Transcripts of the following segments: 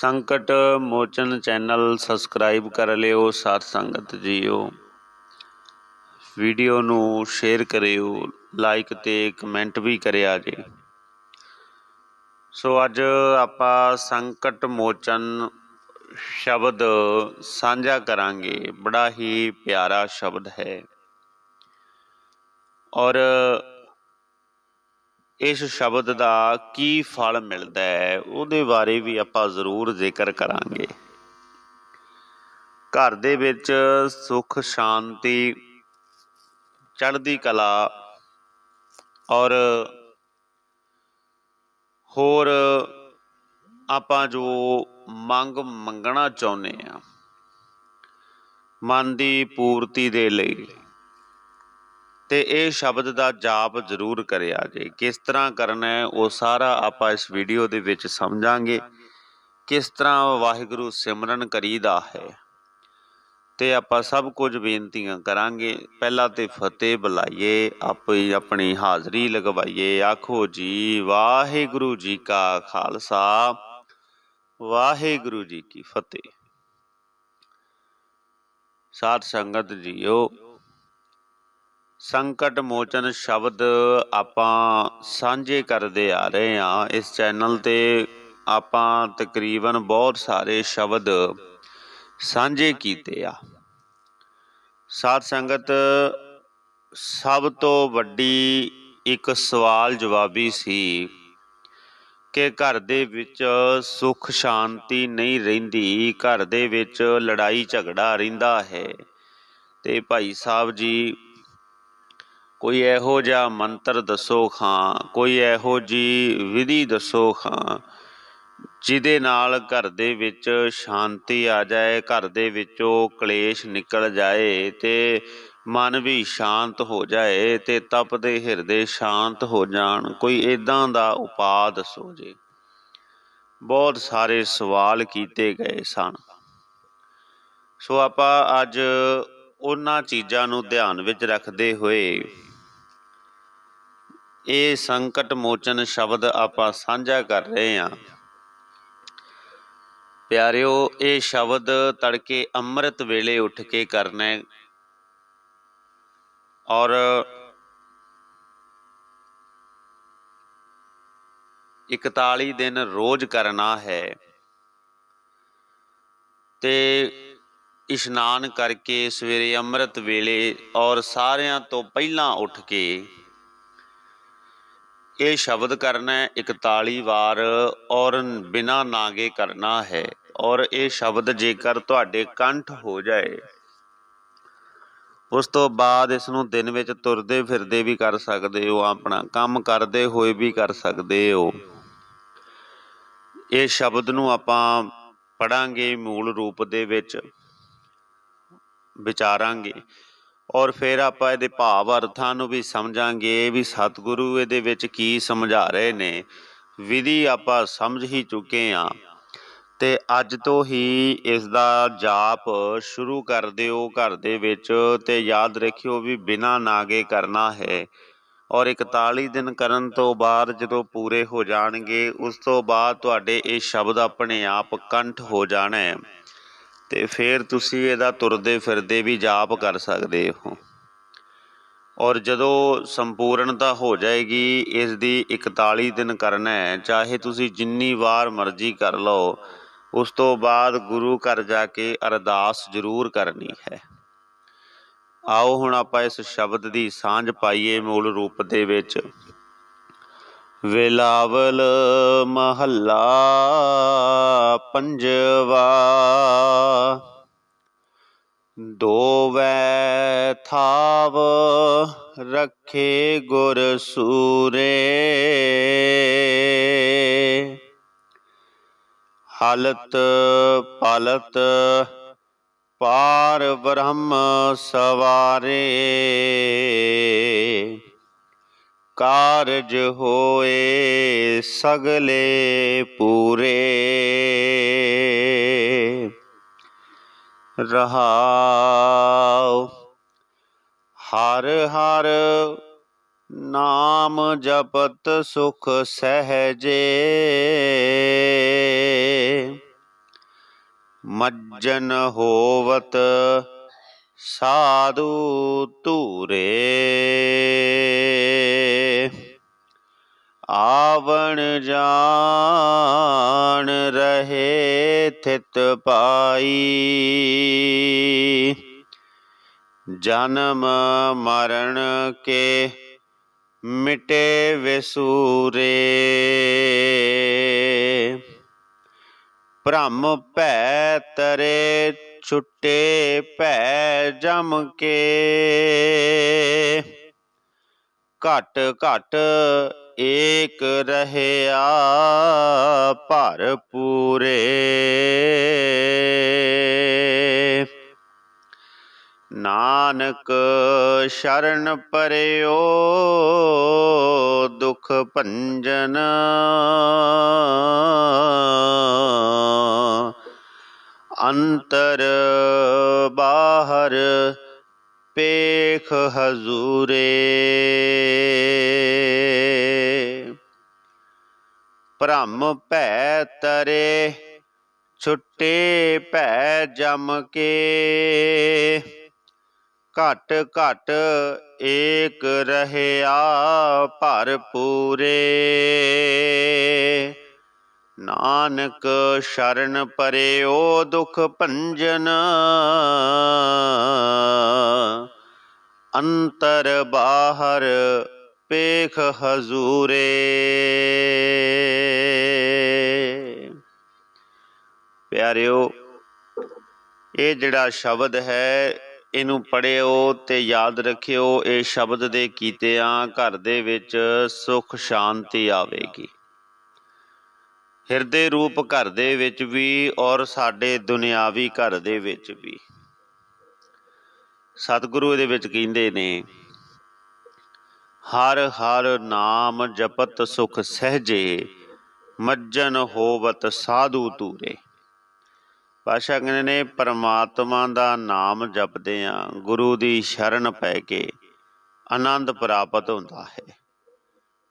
ਸੰਕਟ ਮੋਚਨ channel subscribe ਕਰ ਲਿਓ, ਸਾਧ ਸੰਗਤ ਜੀਓ। ਵੀਡੀਓ ਨੂੰ ਸ਼ੇਅਰ ਕਰਿਓ, ਲਾਈਕ ਤੇ ਕਮੈਂਟ ਵੀ ਕਰਿਆ ਜੇ। ਸੋ ਅੱਜ ਆਪਾਂ ਸੰਕਟ ਮੋਚਨ ਸ਼ਬਦ ਸਾਂਝਾ ਕਰਾਂਗੇ। ਬੜਾ ਹੀ ਪਿਆਰਾ ਸ਼ਬਦ ਹੈ। ਔਰ ਇਸ ਸ਼ਬਦ ਦਾ ਕੀ ਫਲ ਮਿਲਦਾ ਹੈ, ਉਹਦੇ ਬਾਰੇ ਵੀ ਆਪਾਂ ਜ਼ਰੂਰ ਜ਼ਿਕਰ ਕਰਾਂਗੇ। ਘਰ ਦੇ ਵਿੱਚ ਸੁਖ, ਸ਼ਾਂਤੀ, ਚੜ੍ਹਦੀ ਕਲਾ ਔਰ ਹੋਰ ਆਪਾਂ ਜੋ ਮੰਗ ਮੰਗਣਾ ਚਾਹੁੰਦੇ ਆ ਮਨ ਦੀ ਪੂਰਤੀ ਦੇ ਲਈ। ਤੇ ਇਹ ਸ਼ਬਦ ਦਾ ਜਾਪ ਜ਼ਰੂਰ ਕਰਿਆ ਜੇ ਕਿਸ ਤਰ੍ਹਾਂ ਕਰਨਾ ਹੈ, ਉਹ ਸਾਰਾ ਆਪਾਂ ਇਸ ਵੀਡੀਓ ਦੇ ਵਿੱਚ ਸਮਝਾਂਗੇ। ਕਿਸ ਤਰ੍ਹਾਂ ਵਾਹਿਗੁਰੂ ਸਿਮਰਨ ਕਰੀਦਾ ਹੈ। ਤੇ ਆਪਾਂ ਸਭ ਕੁਝ ਬੇਨਤੀਆਂ ਕਰਾਂਗੇ। ਪਹਿਲਾਂ ਤੇ ਫਤਿਹ ਬੁਲਾਈਏ, ਆਪੇ ਆਪਣੀ ਹਾਜ਼ਰੀ ਲਗਵਾਈਏ। ਆਖੋ ਜੀ, ਵਾਹਿਗੁਰੂ ਜੀ ਕਾ ਖਾਲਸਾ। ਵਾਹਿਗੁਰੂ ਜੀ ਕੀ ਫਤਿਹ। ਸਾਧ ਸੰਗਤ ਜੀਓ ਸੰਕਟ ਮੋਚਨ ਸ਼ਬਦ ਆਪਾਂ ਸਾਂਝੇ ਕਰਦੇ ਆ ਰਹੇ ਹਾਂ। ਇਸ ਚੈਨਲ ਤੇ ਆਪਾਂ ਤਕਰੀਬਨ ਬਹੁਤ ਸਾਰੇ ਸ਼ਬਦ ਸਾਂਝੇ ਕੀਤੇ ਆ। ਸਾਧ ਸੰਗਤ, ਸਭ ਤੋਂ ਵੱਡੀ ਇੱਕ ਸਵਾਲ ਜਵਾਬੀ ਸੀ ਕਿ ਘਰ ਦੇ ਵਿੱਚ ਸੁੱਖ ਸ਼ਾਂਤੀ ਨਹੀਂ ਰਹਿੰਦੀ, ਘਰ ਦੇ ਵਿੱਚ ਲੜਾਈ ਝਗੜਾ ਰਹਿੰਦਾ ਹੈ। ਤੇ ਭਾਈ ਸਾਹਿਬ ਜੀ ਕੋਈ ਇਹੋ ਜਿਹਾ ਮੰਤਰ ਦੱਸੋ ਖਾਂ, ਕੋਈ ਇਹੋ ਜੀ ਵਿਧੀ ਦੱਸੋ ਖਾਂ, ਜਿਹਦੇ ਨਾਲ ਘਰ ਦੇ ਵਿੱਚ ਸ਼ਾਂਤੀ ਆ ਜਾਏ, ਘਰ ਦੇ ਵਿੱਚੋਂ ਕਲੇਸ਼ ਨਿਕਲ ਜਾਏ ਤੇ ਮਨ ਵੀ ਸ਼ਾਂਤ ਹੋ ਜਾਏ ਤੇ ਤਪਦੇ ਹਿਰਦੇ ਸ਼ਾਂਤ ਹੋ ਜਾਣ। ਕੋਈ ਇਦਾਂ ਦਾ ਉਪਾਅ ਦੱਸੋ ਜੀ। ਬਹੁਤ ਸਾਰੇ ਸਵਾਲ ਕੀਤੇ ਗਏ ਸਨ। ਸੋ ਆਪਾਂ ਅੱਜ ਉਹਨਾਂ ਚੀਜ਼ਾਂ ਨੂੰ ਧਿਆਨ ਵਿੱਚ ਰੱਖਦੇ ਹੋਏ ਇਹ ਸੰਕਟ ਮੋਚਨ ਸ਼ਬਦ ਆਪਾਂ ਸਾਂਝਾ ਕਰ ਰਹੇ ਹਾਂ। ਪਿਆਰਿਓ, ਇਹ ਸ਼ਬਦ ਤੜਕੇ ਅੰਮ੍ਰਿਤ ਵੇਲੇ ਉੱਠ ਕੇ ਕਰਨਾ ਔਰ ਇਕਤਾਲੀ ਦਿਨ ਰੋਜ਼ ਕਰਨਾ ਹੈ। ਤੇ ਇਸ਼ਨਾਨ ਕਰਕੇ ਸਵੇਰੇ ਅੰਮ੍ਰਿਤ ਵੇਲੇ ਔਰ ਸਾਰਿਆਂ ਤੋਂ ਪਹਿਲਾਂ ਉੱਠ ਕੇ ਇਹ ਸ਼ਬਦ ਕਰਨਾ ਹੈ 41 ਵਾਰ ਔਰ ਬਿਨਾ ਨਾਗੇ ਕਰਨਾ ਹੈ। ਔਰ ਇਹ ਸ਼ਬਦ ਜੇਕਰ ਤੁਹਾਡੇ ਕੰਠ ਹੋ ਜਾਏ, ਉਸ ਤੋਂ ਬਾਅਦ ਇਸ ਨੂੰ ਦਿਨ ਵਿੱਚ ਤੁਰਦੇ ਫਿਰਦੇ ਵੀ ਕਰ ਸਕਦੇ ਹੋ, ਆਪਣਾ ਕੰਮ ਕਰਦੇ ਹੋਏ ਵੀ ਕਰ ਸਕਦੇ ਹੋ। ਇਹ ਸ਼ਬਦ ਨੂੰ ਆਪਾਂ ਪੜਾਂਗੇ ਮੂਲ ਰੂਪ ਦੇ ਵਿੱਚ, ਵਿਚਾਰਾਂਗੇ। ਔਰ ਫਿਰ ਆਪਾਂ ਇਹਦੇ ਭਾਵ ਅਰਥਾਂ ਨੂੰ ਵੀ ਸਮਝਾਂਗੇ ਵੀ ਸਤਿਗੁਰੂ ਇਹਦੇ ਵਿੱਚ ਕੀ ਸਮਝਾ ਰਹੇ ਨੇ। ਵਿਧੀ ਆਪਾਂ ਸਮਝ ਹੀ ਚੁੱਕੇ ਆ ਤੇ ਅੱਜ ਤੋਂ ਹੀ ਇਸ ਦਾ ਜਾਪ ਸ਼ੁਰੂ ਕਰ ਦਿਓ ਘਰ ਦੇ ਵਿੱਚ ਤੇ ਯਾਦ ਰੱਖਿਓ ਵੀ ਬਿਨਾ ਨਾਗੇ ਕਰਨਾ ਹੈ। ਔਰ 41 ਦਿਨ ਕਰਨ ਤੋਂ ਬਾਅਦ ਜਦੋਂ ਪੂਰੇ ਹੋ ਜਾਣਗੇ, ਉਸ ਤੋਂ ਬਾਅਦ ਤੁਹਾਡੇ ਇਹ ਸ਼ਬਦ ਆਪਣੇ ਆਪ ਕੰਠ ਹੋ ਜਾਣਾ। ਹੈ ਤੇ ਫਿਰ ਤੁਸੀਂ ਇਹਦਾ ਤੁਰਦੇ ਫਿਰਦੇ ਵੀ ਜਾਪ ਕਰ ਸਕਦੇ ਹੋ। ਔਰ ਜਦੋਂ ਸੰਪੂਰਨਤਾ ਹੋ ਜਾਏਗੀ ਇਸ ਦੀ 41 ਦਿਨ ਕਰਨਾ ਹੈ, ਚਾਹੇ ਤੁਸੀਂ ਜਿੰਨੀ ਵਾਰ ਮਰਜ਼ੀ ਕਰ ਲਓ, ਉਸ ਤੋਂ ਬਾਅਦ ਗੁਰੂ ਘਰ ਜਾ ਕੇ ਅਰਦਾਸ ਜ਼ਰੂਰ ਕਰਨੀ ਹੈ। ਆਓ ਹੁਣ ਆਪਾਂ ਇਸ ਸ਼ਬਦ ਦੀ ਸਾਂਝ ਪਾਈਏ ਮੂਲ ਰੂਪ ਦੇ ਵਿੱਚ। ਵੇਲਾਵਲ ਮਹੱਲਾ ਪੰਜਵਾ। ਦੋ ਥਾਵ ਰੱਖੇ ਗੁਰ ਸੂਰੇ। ਹਲਤ ਪਲਤ ਪਾਰ ਬ੍ਰਹਮ ਸਵਾਰੇ। ਕਾਰਜ ਹੋਏ ਸਗਲੇ ਪੂਰੇ। ਰਹਾਉ ਹਰ ਹਰ ਨਾਮ ਜਪਤ ਸੁਖ ਸਹਜੇ। ਮੱਜਨ ਹੋਵਤ ਸਾਧੂ ਧੂਰੇ। ਆਵਣ ਰਹੇ ਥਿਤ ਪਾਈ। ਜਨਮ ਮਰਨ ਕੇ ਮਿਟੇ ਵਿਸੂਰੇ। ਭ੍ਰਮ ਭੈ ਤਰੇ ਛੁੱਟੇ ਭੈ ਜਮ ਕੇ। ਘਟ ਘਟ ਏਕ ਰਹਿਆ ਭਰ ਪੂਰੇ। ਨਾਨਕ ਸ਼ਰਨ ਪਰਿਓ ਦੁਖ ਭੰਜਨ। ਅੰਤਰ ਬਾਹਰ ਪੇਖ ਹਜ਼ੂਰੇ। ਭ੍ਰਮ ਭੈ ਤਰੇ, ਛੁੱਟੇ ਭੈ ਜਮ ਕੇ। ਘਟ ਘਟ ਏਕ ਰਹਿਆ ਭਰ ਪੂਰੇ। ਨਾਨਕ ਸ਼ਰਨ ਪਰਿਓ ਦੁਖ ਭੰਜਨ। ਅੰਤਰ ਬਾਹਰ ਪੇਖ ਹਜ਼ੂਰੇ। ਪਿਆਰਿਓ, ਇਹ ਜਿਹੜਾ ਸ਼ਬਦ ਹੈ, ਇਹਨੂੰ ਪੜਿਓ ਤੇ ਯਾਦ ਰੱਖਿਓ, ਇਹ ਸ਼ਬਦ ਦੇ ਕੀਤਿਆਂ ਘਰ ਦੇ ਵਿੱਚ ਸੁਖ ਸ਼ਾਂਤੀ ਆਵੇਗੀ। ਹਿਰਦੇ ਰੂਪ ਘਰ ਦੇ ਵਿੱਚ ਵੀ ਔਰ ਸਾਡੇ ਦੁਨਿਆਵੀ ਘਰ ਦੇ ਵਿੱਚ ਵੀ। ਸਤਿਗੁਰੂ ਇਹਦੇ ਵਿੱਚ ਕਹਿੰਦੇ ਨੇ ਹਰ ਹਰ ਨਾਮ ਜਪਤ ਸੁਖ ਸਹਜੇ, ਮੱਜਨ ਹੋਵਤ ਸਾਧੂ ਤੂਰੇ ਪਾਸ਼ਾ ਕਹਿੰਦੇ ਨੇ, ਪਰਮਾਤਮਾ ਦਾ ਨਾਮ ਜਪਦੇ ਆ ਗੁਰੂ ਦੀ ਸ਼ਰਨ ਪੈ ਕੇ ਆਨੰਦ ਪ੍ਰਾਪਤ ਹੁੰਦਾ ਹੈ।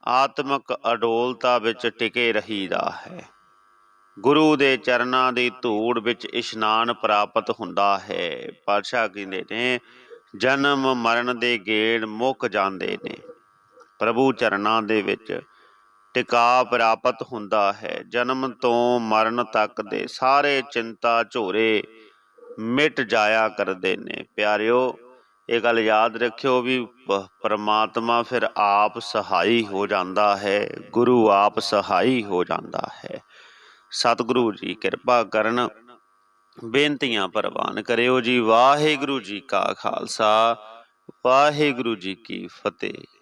ਆਤਮਿਕ ਅਡੋਲਤਾ ਵਿੱਚ ਟਿਕੇ ਰਹੀਦਾ ਹੈ। ਗੁਰੂ ਦੇ ਚਰਨਾਂ ਦੀ ਧੂੜ ਵਿੱਚ ਇਸ਼ਨਾਨ ਪ੍ਰਾਪਤ ਹੁੰਦਾ ਹੈ। ਪਾਤਸ਼ਾਹ ਕਹਿੰਦੇ ਨੇ, ਜਨਮ ਮਰਨ ਦੇ ਗੇੜ ਮੁੱਕ ਜਾਂਦੇ ਨੇ। ਪ੍ਰਭੂ ਚਰਨਾਂ ਦੇ ਵਿੱਚ ਟਿਕਾ ਪ੍ਰਾਪਤ ਹੁੰਦਾ ਹੈ। ਜਨਮ ਤੋਂ ਮਰਨ ਤੱਕ ਦੇ ਸਾਰੇ ਚਿੰਤਾ ਝੋਰੇ ਮਿਟ ਜਾਇਆ ਕਰਦੇ ਨੇ। ਪਿਆਰਿਓ, ਇਹ ਗੱਲ ਯਾਦ ਰੱਖਿਓ ਵੀ ਪਰਮਾਤਮਾ ਫਿਰ ਆਪ ਸਹਾਈ ਹੋ ਜਾਂਦਾ ਹੈ। ਗੁਰੂ ਆਪ ਸਹਾਈ ਹੋ ਜਾਂਦਾ ਹੈ। ਸਤਿਗੁਰੂ ਜੀ ਕਿਰਪਾ ਕਰਨ। ਬੇਨਤੀਆਂ ਪ੍ਰਵਾਨ ਕਰਿਓ ਜੀ। ਵਾਹਿਗੁਰੂ ਜੀ ਕਾ ਖਾਲਸਾ। ਵਾਹਿਗੁਰੂ ਜੀ ਕੀ ਫਤਿਹ।